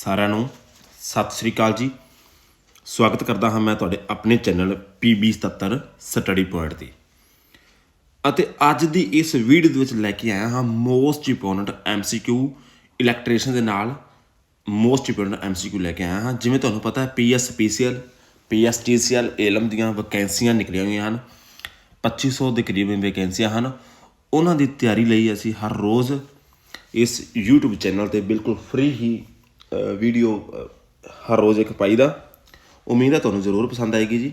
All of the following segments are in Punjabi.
ਸਾਰਿਆਂ ਨੂੰ ਸਤਿ ਸ੍ਰੀ ਅਕਾਲ ਜੀ। ਸਵਾਗਤ ਕਰਦਾ ਹਾਂ ਮੈਂ ਤੁਹਾਡੇ ਆਪਣੇ ਚੈਨਲ PB77 ਸਟੱਡੀ ਪੁਆਇੰਟ ਤੇ। ਅਤੇ ਅੱਜ ਦੀ ਇਸ ਵੀਡੀਓ ਦੇ ਵਿੱਚ ਲੈ ਕੇ ਆਇਆ ਹਾਂ ਮੋਸਟ ਇੰਪੋਰਟੈਂਟ MCQ ਇਲੈਕਟ੍ਰੀਸ਼ਨ ਦੇ ਨਾਲ ਮੋਸਟ ਇੰਪੋਰਟੈਂਟ MCQ ਲੈ ਕੇ ਆਇਆ ਹਾਂ। ਜਿਵੇਂ ਤੁਹਾਨੂੰ ਪਤਾ ਹੈ PSPCL PSTCL ਏਲਮ ਦੀਆਂ ਵੈਕੈਂਸੀਆਂ ਨਿਕਲੀਆਂ ਹੋਈਆਂ ਹਨ। 2500 ਦੇ ਕਰੀਬ ਵੈਕੈਂਸੀਆਂ ਹਨ। ਉਹਨਾਂ ਦੀ ਤਿਆਰੀ ਲਈ ਅਸੀਂ ਹਰ ਰੋਜ਼ ਇਸ YouTube ਚੈਨਲ ਤੇ ਬਿਲਕੁਲ ਫ੍ਰੀ ਹੀ ਵੀਡੀਓ, ਹਰ ਰੋਜ਼ ਇੱਕ ਪਾਈਦਾ ਉਮੀਦ ਹੈ ਤੁਹਾਨੂੰ ਜ਼ਰੂਰ ਪਸੰਦ ਆਏਗੀ ਜੀ।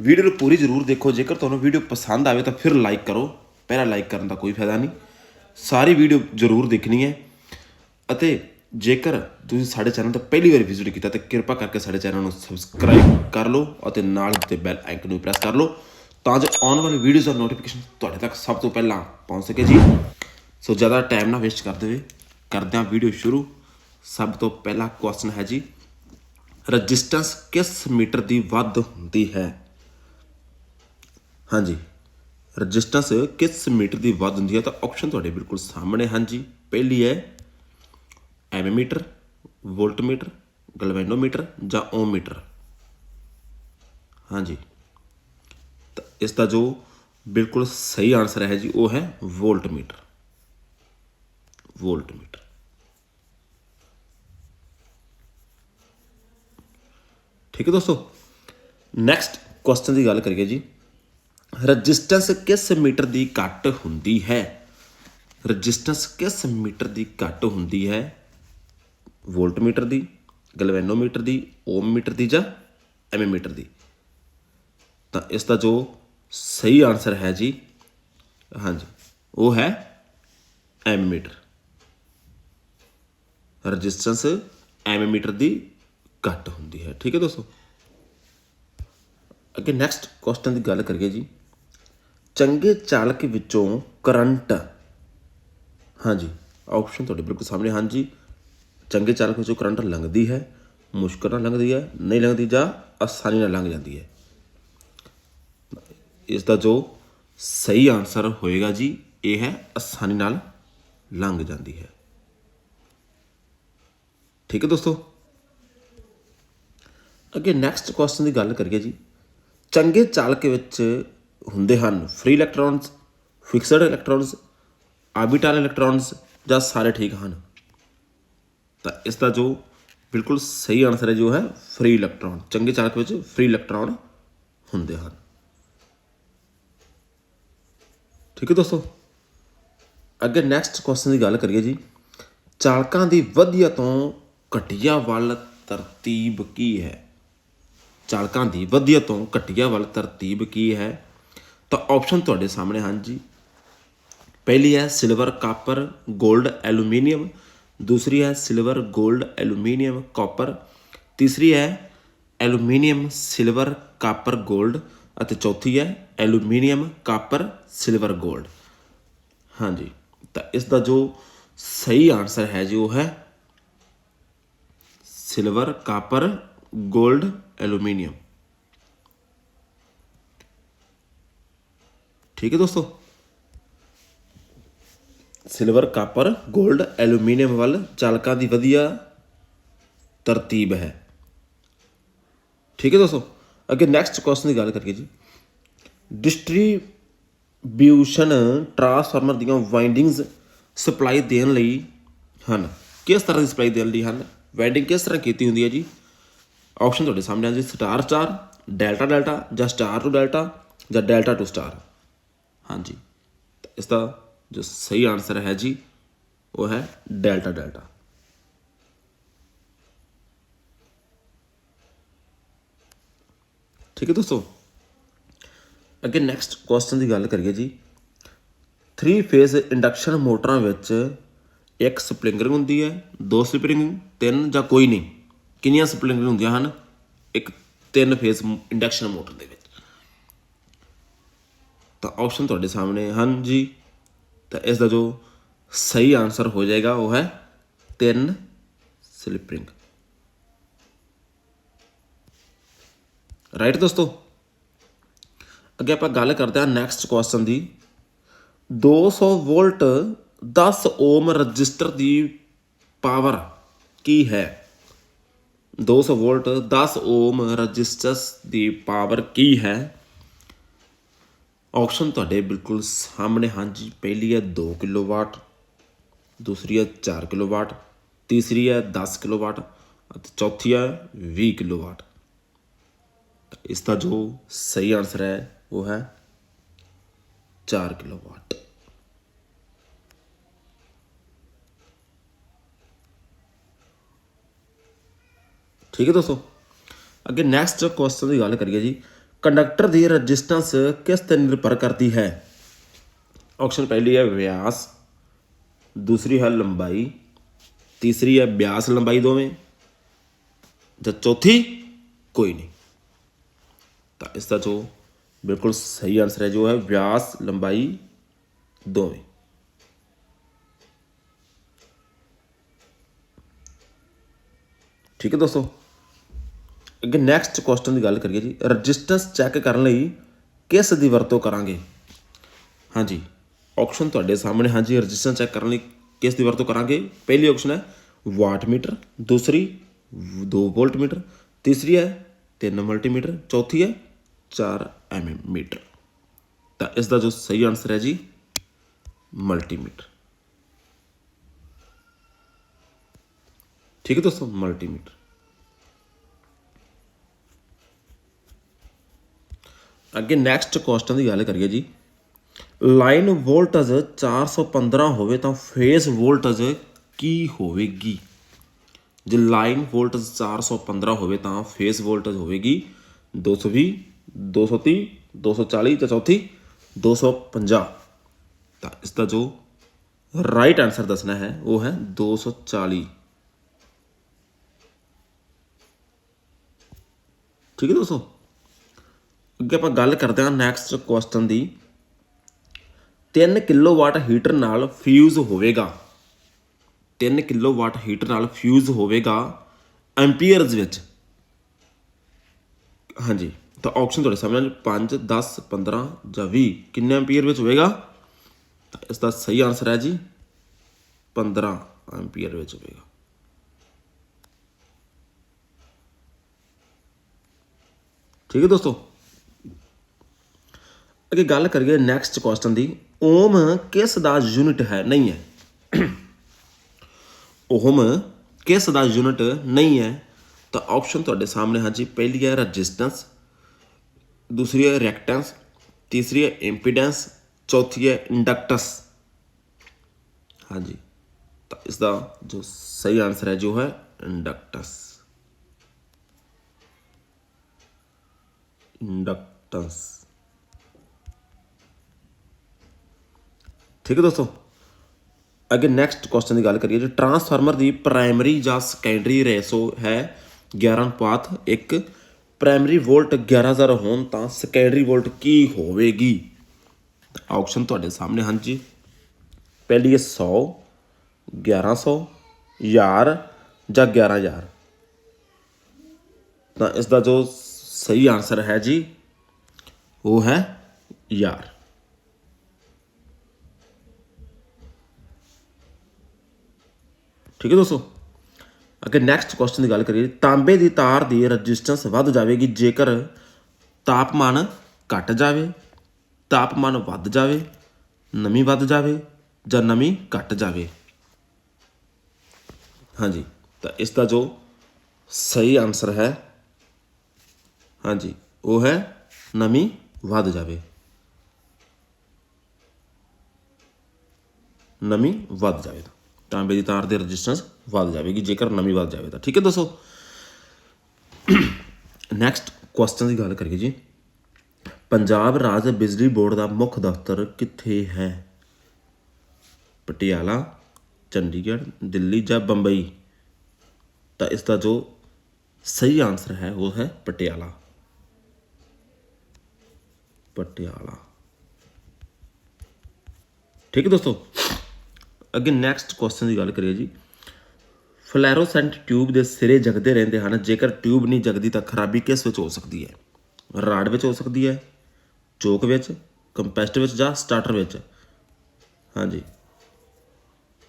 ਵੀਡੀਓ ਨੂੰ ਪੂਰੀ ਜ਼ਰੂਰ ਦੇਖੋ। ਜੇਕਰ ਤੁਹਾਨੂੰ ਵੀਡੀਓ ਪਸੰਦ ਆਵੇ ਤਾਂ ਫਿਰ ਲਾਈਕ ਕਰੋ। ਪਹਿਲਾਂ ਲਾਈਕ ਕਰਨ ਦਾ ਕੋਈ ਫਾਇਦਾ ਨਹੀਂ। ਸਾਰੀ ਵੀਡੀਓ ਜ਼ਰੂਰ ਦੇਖਣੀ ਹੈ। ਅਤੇ ਜੇਕਰ ਤੁਸੀਂ ਸਾਡੇ ਚੈਨਲ ਤੇ ਪਹਿਲੀ ਵਾਰ ਵਿਜ਼ਿਟ ਕੀਤਾ ਤਾਂ ਕਿਰਪਾ ਕਰਕੇ ਸਾਡੇ ਚੈਨਲ ਨੂੰ ਸਬਸਕ੍ਰਾਈਬ ਕਰ ਲਓ ਅਤੇ ਨਾਲ ਦਿੱਤੇ ਬੈਲ ਆਈਕਨ ਨੂੰ ਪ੍ਰੈਸ ਕਰ ਲਓ ਤਾਂ ਜੋ ਆਉਣ ਵਾਲੀ ਵੀਡੀਓਜ਼ ਦਾ ਨੋਟੀਫਿਕੇਸ਼ਨ ਤੁਹਾਡੇ ਤੱਕ ਸਭ ਤੋਂ ਪਹਿਲਾਂ ਪਹੁੰਚ ਸਕੇ ਜੀ। ਸੋ ਜ਼ਿਆਦਾ ਟਾਈਮ ਨਾ ਵੇਸਟ ਕਰਦੇ ਹੋਏ ਕਰਦੇ ਹਾਂ ਵੀਡੀਓ ਸ਼ੁਰੂ। ਸਭ ਤੋਂ ਪਹਿਲਾ ਕੁਐਸਚਨ ਹੈ ਜੀ ਰੈਜ਼ਿਸਟੈਂਸ ਕਿਸ ਮੀਟਰ ਦੀ ਵੱਧ ਹੁੰਦੀ ਹੈ? ਹਾਂਜੀ ਰੈਜ਼ਿਸਟੈਂਸ ਕਿਸ ਮੀਟਰ ਦੀ ਵੱਧ ਹੁੰਦੀ ਹੈ? ਤਾਂ ਆਪਸ਼ਨ ਤੁਹਾਡੇ ਬਿਲਕੁਲ ਸਾਹਮਣੇ ਹਨ ਜੀ। ਪਹਿਲੀ ਹੈ ਐਮੀਮੀਟਰ ਵੋਲਟਮੀਟਰ ਗਲਵੈਨੋਮੀਟਰ ਜਾਂ ਓਮੀਟਰ ਹਾਂਜੀ, ਤਾਂ ਇਸ ਦਾ ਜੋ ਬਿਲਕੁਲ ਸਹੀ ਆਨਸਰ ਹੈ ਜੀ, ਉਹ ਹੈ ਵੋਲਟਮੀਟਰ ਵੋਲਟਮੀਟਰ ਠੀਕ ਹੈ ਦੋਸਤੋ? ਨੈਕਸਟ ਕੁਐਸਚਨ ਦੀ ਗੱਲ ਕਰੀਏ ਜੀ। ਰੈਜ਼ਿਸਟੈਂਸ ਕਿਸ ਮੀਟਰ ਦੀ ਘੱਟ ਹੁੰਦੀ ਹੈ? ਰੈਜ਼ਿਸਟੈਂਸ ਕਿਸ ਮੀਟਰ ਦੀ ਘੱਟ ਹੁੰਦੀ ਹੈ? ਵੋਲਟਮੀਟਰ ਦੀ ਗਲਵੈਨੋਮੀਟਰ ਦੀ ਓਮ ਮੀਟਰ ਦੀ ਜਾਂ ਐਮੀਮੀਟਰ ਦੀ? ਤਾਂ ਇਸ ਦਾ ਜੋ ਸਹੀ ਆਨਸਰ ਹੈ ਜੀ, ਹਾਂਜੀ, ਉਹ ਹੈ ਐਮੀਮੀਟਰ ਰੈਜ਼ਿਸਟੈਂਸ ਐਮੀਮੀਟਰ ਦੀ ਘੱਟ ਹੁੰਦੀ ਹੈ। ਠੀਕ ਹੈ ਦੋਸਤੋ? ਅੱਗੇ ਨੈਕਸਟ ਕੁਐਸਚਨ ਦੀ ਗੱਲ ਕਰੀਏ ਜੀ। ਚੰਗੇ ਚਾਲਕ ਵਿੱਚੋਂ ਕਰੰਟ। ਹਾਂਜੀ ਆਪਸ਼ਨ ਤੁਹਾਡੇ ਬਿਲਕੁਲ ਸਾਹਮਣੇ। ਹਾਂਜੀ, ਚੰਗੇ ਚਾਲਕ ਵਿੱਚੋਂ ਕਰੰਟ ਲੰਘਦੀ ਹੈ, ਮੁਸ਼ਕਲ ਨਾਲ ਲੰਘਦੀ ਹੈ, ਨਹੀਂ ਲੰਘਦੀ ਜਾਂ ਆਸਾਨੀ ਨਾਲ ਲੰਘ ਜਾਂਦੀ ਹੈ। ਇਸ ਦਾ ਜੋ ਸਹੀ ਆਨਸਰ ਹੋਏਗਾ ਜੀ, ਇਹ ਹੈ ਆਸਾਨੀ ਨਾਲ ਲੰਘ ਜਾਂਦੀ ਹੈ। ਠੀਕ ਹੈ ਦੋਸਤੋ? ਅੱਗੇ ਨੈਕਸਟ ਕੁਐਸਚਨ ਦੀ ਗੱਲ ਕਰੀਏ ਜੀ। ਚੰਗੇ ਚਾਲਕ ਵਿੱਚ ਹੁੰਦੇ ਹਨ free electrons fixed electrons orbital electrons ਜਾਂ ਸਾਰੇ ਠੀਕ ਹਨ। ਤਾਂ ਇਸ ਦਾ ਜੋ ਬਿਲਕੁਲ ਸਹੀ ਆਨਸਰ ਹੈ ਜੋ ਹੈ ਫ੍ਰੀ ਇਲੈਕਟ੍ਰੋਨ ਚੰਗੇ ਚਾਲਕ ਵਿੱਚ ਫ੍ਰੀ ਇਲੈਕਟ੍ਰੋਨ ਹੁੰਦੇ ਹਨ। ਠੀਕ ਹੈ ਦੋਸਤੋ? ਅੱਗੇ ਨੈਕਸਟ ਕੁਐਸਚਨ ਦੀ ਗੱਲ ਕਰੀਏ ਜੀ। ਚਾਲਕਾਂ ਦੀ ਵਧੀਆ ਤੋਂ ਘਟੀਆ ਵੱਲ ਤਰਤੀਬ ਕੀ ਹੈ? ਚਾਲਕਾਂ ਦੀ ਵਧੀਆ ਤੋਂ ਘਟੀਆ ਵੱਲ ਤਰਤੀਬ ਕੀ ਹੈ? ਤਾਂ ਆਪਸ਼ਨ ਤੁਹਾਡੇ ਸਾਹਮਣੇ ਹਨ ਜੀ। ਪਹਿਲੀ ਹੈ ਸਿਲਵਰ ਕਾਪਰ 골ਡ ਐਲੂਮੀਨੀਅਮ ਦੂਸਰੀ ਹੈ ਸਿਲਵਰ 골ਡ ਐਲੂਮੀਨੀਅਮ ਕਾਪਰ ਤੀਸਰੀ ਹੈ ਐਲੂਮੀਨੀਅਮ ਸਿਲਵਰ ਕਾਪਰ 골ਡ ਅਤੇ ਚੌਥੀ ਹੈ ਐਲੂਮੀਨੀਅਮ ਕਾਪਰ ਸਿਲਵਰ 골ਡ ਹਾਂਜੀ ਤਾਂ ਇਸ ਦਾ ਜੋ ਸਹੀ ਆਨਸਰ ਹੈ ਜੀ ਉਹ ਹੈ ਸਿਲਵਰ ਕਾਪਰ 골ਡ ਐਲੂਮੀਨੀਅਮ। ਠੀਕ ਹੈ ਦੋਸਤੋ? ਸਿਲਵਰ ਕਾਪਰ 골ਡ ਐਲੂਮੀਨੀਅਮ ਵੱਲ ਚਾਲਕਾਂ ਦੀ ਵਧੀਆ ਤਰਤੀਬ ਹੈ। ਠੀਕ ਹੈ ਦੋਸਤੋ? ਅੱਗੇ ਨੈਕਸਟ ਕੁਐਸਚਨ ਦੀ ਗੱਲ ਕਰੀਏ ਜੀ। ਡਿਸਟ੍ਰੀਬਿਊਸ਼ਨ ਟਰਾਂਸਫਾਰਮਰ ਦੀਆਂ ਵਾਈਂਡਿੰਗਸ ਸਪਲਾਈ ਦੇਣ ਲਈ ਹਨ। ਕਿਸ ਤਰ੍ਹਾਂ ਦੀ ਸਪਲਾਈ ਦੇਣ ਲਈ ਹਨ? ਵਾਈਂਡਿੰਗ ਕਿਸ ਤਰ੍ਹਾਂ ਕੀਤੀ ਹੁੰਦੀ ਹੈ ਜੀ? ਆਪਸ਼ਨ ਤੁਹਾਡੇ ਸਾਹਮਣੇ ਆ ਜੀ ਸਟਾਰ ਸਟਾਰ ਡੈਲਟਾ ਡੈਲਟਾ ਜਾਂ ਸਟਾਰ ਟੂ ਡੈਲਟਾ ਜਾਂ ਡੈਲਟਾ ਟੂ ਸਟਾਰ ਹਾਂਜੀ ਇਸ ਦਾ ਜੋ ਸਹੀ ਆਨਸਰ ਹੈ ਜੀ ਉਹ ਹੈ ਡੈਲਟਾ ਡੈਲਟਾ ਠੀਕ ਹੈ ਦੋਸਤੋ ਅੱਗੇ ਨੈਕਸਟ ਕੁਐਸਚਨ ਦੀ ਗੱਲ ਕਰੀਏ ਜੀ 3 ਫੇਜ਼ ਇੰਡਕਸ਼ਨ ਮੋਟਰਾਂ ਵਿੱਚ ਇੱਕ ਸਪਲਿੰਗਰਿੰਗ ਹੁੰਦੀ ਹੈ ਦੋ ਸਪਲਿੰਗਰਿੰਗ ਤਿੰਨ ਜਾਂ ਕੋਈ ਨਹੀਂ ਕਿੰਨੀਆਂ ਸਪਲਿੰਗਰਿੰਗ ਹੁੰਦੀਆਂ ਹਨ? ਇੱਕ, ਤਿੰਨ ਫੇਸ ਇੰਡਕਸ਼ਨ ਮੋਟਰ ਦੇ ਵਿੱਚ। ਤਾਂ ਆਪਸ਼ਨ ਤੁਹਾਡੇ ਸਾਹਮਣੇ ਹਨ ਜੀ। ਤਾਂ ਇਸ ਦਾ ਜੋ ਸਹੀ ਆਨਸਰ ਹੋ ਜਾਏਗਾ ਉਹ ਹੈ ਤਿੰਨ ਸਲਿਪਰਿੰਗ ਰਾਈਟ ਦੋਸਤੋ? ਅੱਗੇ ਆਪਾਂ ਗੱਲ ਕਰਦੇ ਹਾਂ ਨੈਕਸਟ ਕੁਐਸਚਨ ਦੀ। 200 ਵੋਲਟ 10 ਓਮ ਰਜਿਸਟਰ ਦੀ ਪਾਵਰ ਕੀ ਹੈ? 200 ਵੋਲਟ 10 ਓਮ ਰੈਜ਼ਿਸਟੈਂਸ ਦੀ ਪਾਵਰ ਕੀ ਹੈ? ਆਪਸ਼ਨ ਤੁਹਾਡੇ ਬਿਲਕੁਲ ਸਾਹਮਣੇ, ਹਾਂਜੀ। ਪਹਿਲੀ ਹੈ 2 ਕਿਲੋਵਾਟ, ਦੂਸਰੀ ਹੈ 4 ਕਿਲੋਵਾਟ, ਤੀਸਰੀ ਹੈ 10 ਕਿਲੋਵਾਟ ਅਤੇ ਚੌਥੀ ਹੈ 20 ਕਿਲੋਵਾਟ। ਤਾਂ ਇਸ ਦਾ ਜੋ ਸਹੀ ਆਨਸਰ ਹੈ, ਉਹ ਹੈ 4 ਕਿਲੋਵਾਟ। ਠੀਕ ਹੈ ਦੋਸਤੋ ਅੱਗੇ ਨੈਕਸਟ ਕੁਐਸਚਨ ਦੀ ਗੱਲ ਕਰੀਏ ਜੀ ਕੰਡਕਟਰ ਦੀ ਰੈਜ਼ਿਸਟੈਂਸ ਕਿਸ ਤੇ ਨਿਰਭਰ ਕਰਦੀ ਹੈ ਆਪਸ਼ਨ ਪਹਿਲੀ ਹੈ ਵਿਆਸ ਦੂਸਰੀ ਹੈ ਲੰਬਾਈ ਤੀਸਰੀ ਹੈ ਵਿਆਸ ਲੰਬਾਈ ਦੋਵੇਂ ਜਾਂ ਚੌਥੀ ਕੋਈ ਨਹੀਂ ਤਾਂ ਇਸ ਦਾ ਜੋ ਬਿਲਕੁਲ ਸਹੀ ਆਨਸਰ ਹੈ ਜੋ ਹੈ ਵਿਆਸ ਲੰਬਾਈ ਦੋਵੇਂ ਠੀਕ ਹੈ ਦੋਸਤੋ ਅੱਗੇ ਨੈਕਸਟ ਕੁਐਸਚਨ ਦੀ ਗੱਲ ਕਰੀਏ ਜੀ ਰੈਜ਼ਿਸਟੈਂਸ ਚੈੱਕ ਕਰਨ ਲਈ ਕਿਸ ਦੀ ਵਰਤੋਂ ਕਰਾਂਗੇ? ਹਾਂਜੀ ਆਪਸ਼ਨ ਤੁਹਾਡੇ ਸਾਹਮਣੇ, ਹਾਂਜੀ ਰੈਜ਼ਿਸਟੈਂਸ ਚੈੱਕ ਕਰਨ ਲਈ ਕਿਸ ਦੀ ਵਰਤੋਂ ਕਰਾਂਗੇ? ਪਹਿਲੀ ਆਪਸ਼ਨ ਹੈ ਵਾਟ ਮੀਟਰ ਦੂਸਰੀ 2 ਵੋਲਟ ਮੀਟਰ ਤੀਸਰੀ ਹੈ 3 ਮਲਟੀਮੀਟਰ ਚੌਥੀ ਹੈ 4 ਐਮਐਮ ਮੀਟਰ। ਤਾਂ ਇਸ ਦਾ ਜੋ ਸਹੀ ਆਨਸਰ ਹੈ ਜੀ ਮਲਟੀਮੀਟਰ ਠੀਕ ਹੈ ਦੋਸਤੋ ਮਲਟੀਮੀਟਰ ਅੱਗੇ ਨੈਕਸਟ ਕੁਐਸਚਨ ਦੀ ਗੱਲ ਕਰੀਏ ਜੀ। ਲਾਈਨ ਵੋਲਟੇਜ 415 ਹੋਵੇ ਤਾਂ ਫੇਸ ਵੋਲਟੇਜ ਕੀ ਹੋਵੇਗੀ? ਜੇ ਲਾਈਨ ਵੋਲਟੇਜ 415 ਹੋਵੇ ਤਾਂ ਫੇਸ ਵੋਲਟੇਜ ਹੋਵੇਗੀ 220 230 240 ਤੇ ਚੌਥੀ 250 ਤਾਂ ਇਸ ਦਾ ਜੋ ਰਾਈਟ ਆਨਸਰ ਦੱਸਣਾ ਹੈ, ਉਹ ਹੈ 240 ਠੀਕ ਹੈ ਦੋਸਤੋ? ਅੱਗੇ ਆਪਾਂ ਗੱਲ ਕਰਦੇ ਹਾਂ ਨੈਕਸਟ ਕੁਐਸਚਨ ਦੀ। 3 ਕਿਲੋਵਾਟ ਹੀਟਰ ਨਾਲ ਫਿਊਜ਼ ਹੋਵੇਗਾ। 3 ਕਿਲੋਵਾਟ ਹੀਟਰ ਨਾਲ ਫਿਊਜ਼ ਹੋਵੇਗਾ ਐਂਪੀਅਰਸ ਵਿੱਚ। ਹਾਂਜੀ, ਤਾਂ ਆਪਸ਼ਨ ਤੁਹਾਡੇ ਸਾਹਮਣੇ 5 10 15 ਜਾਂ 20 ਕਿੰਨੇ ਐਂਪੀਅਰ ਵਿੱਚ ਹੋਵੇਗਾ? ਤਾਂ ਇਸ ਦਾ ਸਹੀ ਆਨਸਰ ਹੈ ਜੀ 15 ਐਂਪੀਅਰ ਵਿੱਚ ਹੋਵੇਗਾ। ਠੀਕ ਹੈ ਦੋਸਤੋ? ਅੱਗੇ ਗੱਲ ਕਰੀਏ ਨੈਕਸਟ ਕੁਐਸਚਨ ਦੀ ਓਮ ਕਿਸ ਦਾ ਯੂਨਿਟ ਹੈ? ਨਹੀਂ ਹੈ। ਓਮ ਕਿਸ ਦਾ ਯੂਨਿਟ ਨਹੀਂ ਹੈ? ਤਾਂ ਆਪਸ਼ਨ ਤੁਹਾਡੇ ਸਾਹਮਣੇ ਹਾਂਜੀ ਪਹਿਲੀ ਹੈ ਰੈਜ਼ਿਸਟੈਂਸ ਦੂਸਰੀ ਹੈ ਰੈਕਟੈਂਸ ਤੀਸਰੀ ਹੈ ਇੰਪੀਡੈਂਸ ਚੌਥੀ ਹੈ ਇੰਡਕਟੈਂਸ ਹਾਂਜੀ। ਤਾਂ ਇਸ ਦਾ ਜੋ ਸਹੀ ਆਨਸਰ ਹੈ ਜੋ ਹੈ ਇੰਡਕਟੈਂਸ ਇੰਡਕਟੈਂਸ ਠੀਕ ਹੈ ਦੋਸਤੋ? ਅੱਗੇ ਨੈਕਸਟ ਕੁਐਸਚਨ ਦੀ ਗੱਲ ਕਰੀਏ ਜੀ ਟਰਾਂਸਫਾਰਮਰ ਦੀ ਪ੍ਰਾਇਮਰੀ ਜਾਂ ਸੈਕੰਡਰੀ ਰੇਸ਼ੋ ਹੈ 11 ਪਾਥ 1 ਪ੍ਰਾਇਮਰੀ ਵੋਲਟ 11000 ਹੋਣ ਤਾਂ ਸੈਕੰਡਰੀ ਵੋਲਟ ਕੀ ਹੋਵੇਗੀ? ਆਪਸ਼ਨ ਤੁਹਾਡੇ ਸਾਹਮਣੇ ਹਨ ਜੀ ਪਹਿਲੀ ਹੈ 100 1100 1000 ਜਾਂ 11000 ਤਾਂ ਇਸ ਦਾ ਜੋ ਸਹੀ ਆਨਸਰ ਹੈ ਜੀ, ਉਹ ਹੈ ਯਾਰ ਠੀਕ ਹੈ ਦੋਸਤੋ? ਅੱਗੇ ਨੈਕਸਟ ਕੁਐਸਚਨ ਦੀ ਗੱਲ ਕਰੀਏ। ਤਾਂਬੇ ਦੀ ਤਾਰ ਦੀ ਰੈਜ਼ਿਸਟੈਂਸ ਵੱਧ ਜਾਵੇਗੀ ਜੇਕਰ ਤਾਪਮਾਨ ਘਟ ਜਾਵੇ, ਤਾਪਮਾਨ ਵੱਧ ਜਾਵੇ, ਨਮੀ ਵੱਧ ਜਾਵੇ ਜਾਂ ਨਮੀ ਘਟ ਜਾਵੇ। ਹਾਂਜੀ, ਤਾਂ ਇਸ ਦਾ ਜੋ ਸਹੀ ਆਨਸਰ ਹੈ, ਹਾਂਜੀ, ਉਹ ਹੈ ਨਮੀ ਵੱਧ ਜਾਵੇ। ਨਮੀ ਵੱਧ ਜਾਵੇ ਤਾਂ। ਤਾਂਬੇ ਦੀ ਤਾਰ ਦੀ ਰੈਜ਼ਿਸਟੈਂਸ ਵੱਧ ਜਾਵੇਗੀ, ਜੇਕਰ ਨਮੀ ਵੱਧ ਜਾਵੇ ਤਾਂ। ਠੀਕ ਹੈ ਦੱਸੋ ਨੈਕਸਟ ਕੁਐਸਚਨ ਦੀ ਗੱਲ ਕਰੀਏ ਜੀ। ਪੰਜਾਬ ਰਾਜ ਬਿਜਲੀ ਬੋਰਡ ਦਾ ਮੁੱਖ ਦਫ਼ਤਰ ਕਿੱਥੇ ਹੈ? ਪਟਿਆਲਾ, ਚੰਡੀਗੜ੍ਹ, ਦਿੱਲੀ ਜਾਂ ਬੰਬਈ? ਤਾਂ ਇਸ ਦਾ ਜੋ ਸਹੀ ਆਨਸਰ ਹੈ, ਉਹ ਹੈ ਪਟਿਆਲਾ। ਪਟਿਆਲਾ। ਠੀਕ ਹੈ ਦੋਸਤੋ? ਅੱਗੇ ਨੈਕਸਟ ਕੁਐਸਚਨ ਦੀ ਗੱਲ ਕਰੀਏ ਜੀ। ਫਲੈਰੋਸੈਂਟ ਟਿਊਬ ਦੇ ਸਿਰੇ ਜਗਦੇ ਰਹਿੰਦੇ ਹਨ, ਜੇਕਰ ਟਿਊਬ ਨਹੀਂ ਜਗਦੀ ਤਾਂ ਖਰਾਬੀ ਕਿਸ ਵਿੱਚ ਹੋ ਸਕਦੀ ਹੈ? ਰਾਡ ਵਿੱਚ ਹੋ ਸਕਦੀ ਹੈ, ਚੋਕ ਵਿੱਚ ਕੰਪੈਸਟਰ ਵਿੱਚ ਜਾਂ ਸਟਾਰਟਰ ਵਿੱਚ? ਹਾਂਜੀ।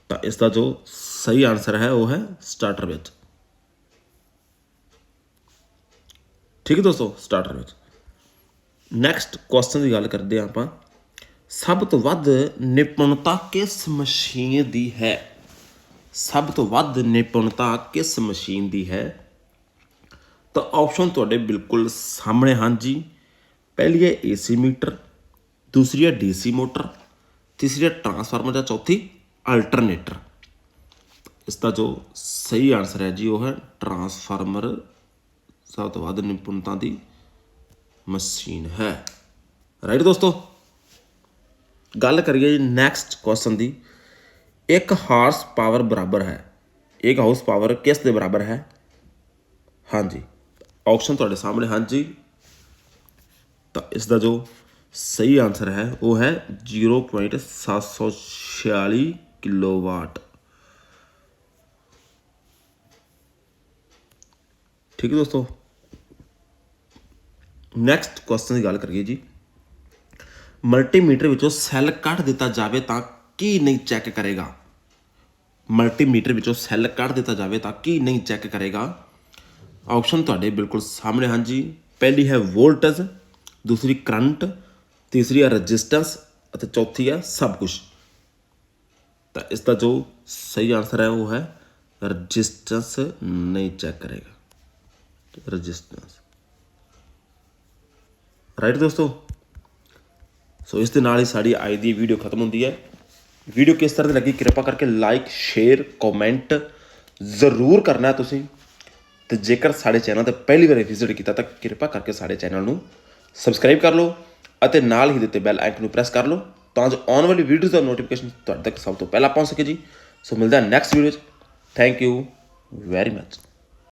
ਤਾਂ ਇਸ ਦਾ ਜੋ ਸਹੀ ਆਨਸਰ ਹੈ, ਉਹ ਹੈ ਸਟਾਰਟਰ ਵਿੱਚ। ਠੀਕ ਹੈ ਦੋਸਤੋ, ਸਟਾਰਟਰ ਵਿੱਚ। ਨੈਕਸਟ ਕੁਐਸਚਨ ਦੀ ਗੱਲ ਕਰਦੇ ਹਾਂ ਆਪਾਂ। ਸਭ ਤੋਂ ਵੱਧ ਨਿਪੁੰਨਤਾ ਕਿਸ ਮਸ਼ੀਨ ਦੀ ਹੈ? ਸਭ ਤੋਂ ਵੱਧ ਨਿਪੁੰਨਤਾ ਕਿਸ ਮਸ਼ੀਨ ਦੀ ਹੈ? ਤਾਂ ਆਪਸ਼ਨ ਤੁਹਾਡੇ ਬਿਲਕੁਲ ਸਾਹਮਣੇ ਹਨ ਜੀ। ਪਹਿਲੀ ਹੈ ਏਸੀ ਮੀਟਰ, ਦੂਸਰੀ ਹੈ ਡੀਸੀ ਮੋਟਰ, ਤੀਸਰੀ ਹੈ ਟਰਾਂਸਫਾਰਮਰ ਜਾਂ ਚੌਥੀ ਅਲਟਰਨੇਟਰ। ਇਸ ਦਾ ਜੋ ਸਹੀ ਆਨਸਰ ਹੈ ਜੀ ਉਹ ਹੈ ਟਰਾਂਸਫਾਰਮਰ ਸਭ ਤੋਂ ਵੱਧ ਨਿਪੁੰਨਤਾ ਦੀ ਮਸ਼ੀਨ ਹੈ। ਰਾਈਟ ਦੋਸਤੋ? ਗੱਲ ਕਰੀਏ ਜੀ ਨੈਕਸਟ ਕੁਐਸਚਨ ਦੀ। ਇੱਕ ਹਾਰਸ ਪਾਵਰ ਬਰਾਬਰ ਹੈ। ਇੱਕ ਹਾਊਸ ਪਾਵਰ ਕਿਸ ਦੇ ਬਰਾਬਰ ਹੈ? ਹਾਂਜੀ। ਆਪਸ਼ਨ ਤੁਹਾਡੇ ਸਾਹਮਣੇ, ਹਾਂਜੀ। ਤਾਂ ਇਸ ਦਾ ਜੋ ਸਹੀ ਆਨਸਰ ਹੈ, ਉਹ ਹੈ 0.746 ਕਿਲੋਵਾਟ ਠੀਕ ਹੈ ਦੋਸਤੋ? ਨੈਕਸਟ ਕੁਐਸਚਨ ਦੀ ਗੱਲ ਕਰੀਏ ਜੀ। ਮਲਟੀਮੀਟਰ ਵਿੱਚੋਂ ਸੈੱਲ ਕੱਢ ਦਿੱਤਾ ਜਾਵੇ ਤਾਂ ਕੀ ਨਹੀਂ ਚੈੱਕ ਕਰੇਗਾ ਮਲਟੀਮੀਟਰ ਵਿੱਚੋਂ ਸੈੱਲ ਕੱਢ ਦਿੱਤਾ ਜਾਵੇ ਤਾਂ ਕੀ ਨਹੀਂ ਚੈੱਕ ਕਰੇਗਾ ਆਪਸ਼ਨ ਤੁਹਾਡੇ ਬਿਲਕੁਲ ਸਾਹਮਣੇ ਹਨ ਜੀ ਪਹਿਲੀ ਹੈ ਵੋਲਟੇਜ ਦੂਸਰੀ ਕਰੰਟ ਤੀਸਰੀ ਹੈ ਰੈਜ਼ਿਸਟੈਂਸ ਅਤੇ ਚੌਥੀ ਹੈ ਸਭ ਕੁਝ ਤਾਂ ਇਸ ਦਾ ਜੋ ਸਹੀ ਆਨਸਰ ਹੈ ਉਹ ਹੈ ਰੈਜ਼ਿਸਟੈਂਸ ਨਹੀਂ ਚੈੱਕ ਕਰੇਗਾ ਰੈਜ਼ਿਸਟੈਂਸ ਰਾਈਟ ਦੋਸਤੋ ਸੋ ਇਸ ਦੇ ਨਾਲ ਹੀ ਸਾਡੀ ਅੱਜ ਦੀ ਵੀਡੀਓ ਖਤਮ ਹੁੰਦੀ ਹੈ। ਵੀਡੀਓ ਕਿਸ ਤਰ੍ਹਾਂ ਦੀ ਲੱਗੀ, ਕਿਰਪਾ ਕਰਕੇ ਲਾਈਕ ਸ਼ੇਅਰ ਕਮੈਂਟ ਜ਼ਰੂਰ ਕਰਨਾ ਤੁਸੀਂ। ਤੇ ਜੇਕਰ ਸਾਡੇ ਚੈਨਲ ਤੇ ਪਹਿਲੀ ਵਾਰ ਵਿਜ਼ਿਟ ਕੀਤਾ, ਤਾਂ ਕਿਰਪਾ ਕਰਕੇ ਸਾਡੇ ਚੈਨਲ ਨੂੰ ਸਬਸਕ੍ਰਾਈਬ ਕਰ ਲਓ ਅਤੇ ਨਾਲ ਹੀ ਦਿੱਤੇ ਬੈਲ ਆਈਕਨ ਨੂੰ ਪ੍ਰੈਸ ਕਰ ਲਓ, ਤਾਂ ਜੋ ਆਉਣ ਵਾਲੀ ਵੀਡੀਓਜ਼ ਦਾ ਨੋਟੀਫਿਕੇਸ਼ਨ ਤੁਹਾਡੇ ਤੱਕ ਸਭ ਤੋਂ ਪਹਿਲਾਂ ਪਹੁੰਚ ਸਕੇ ਜੀ। ਸੋ ਮਿਲਦਾ ਨੈਕਸਟ ਵੀਡੀਓ 'ਚ ਥੈਂਕ ਯੂ ਵੈਰੀ ਮੱਚ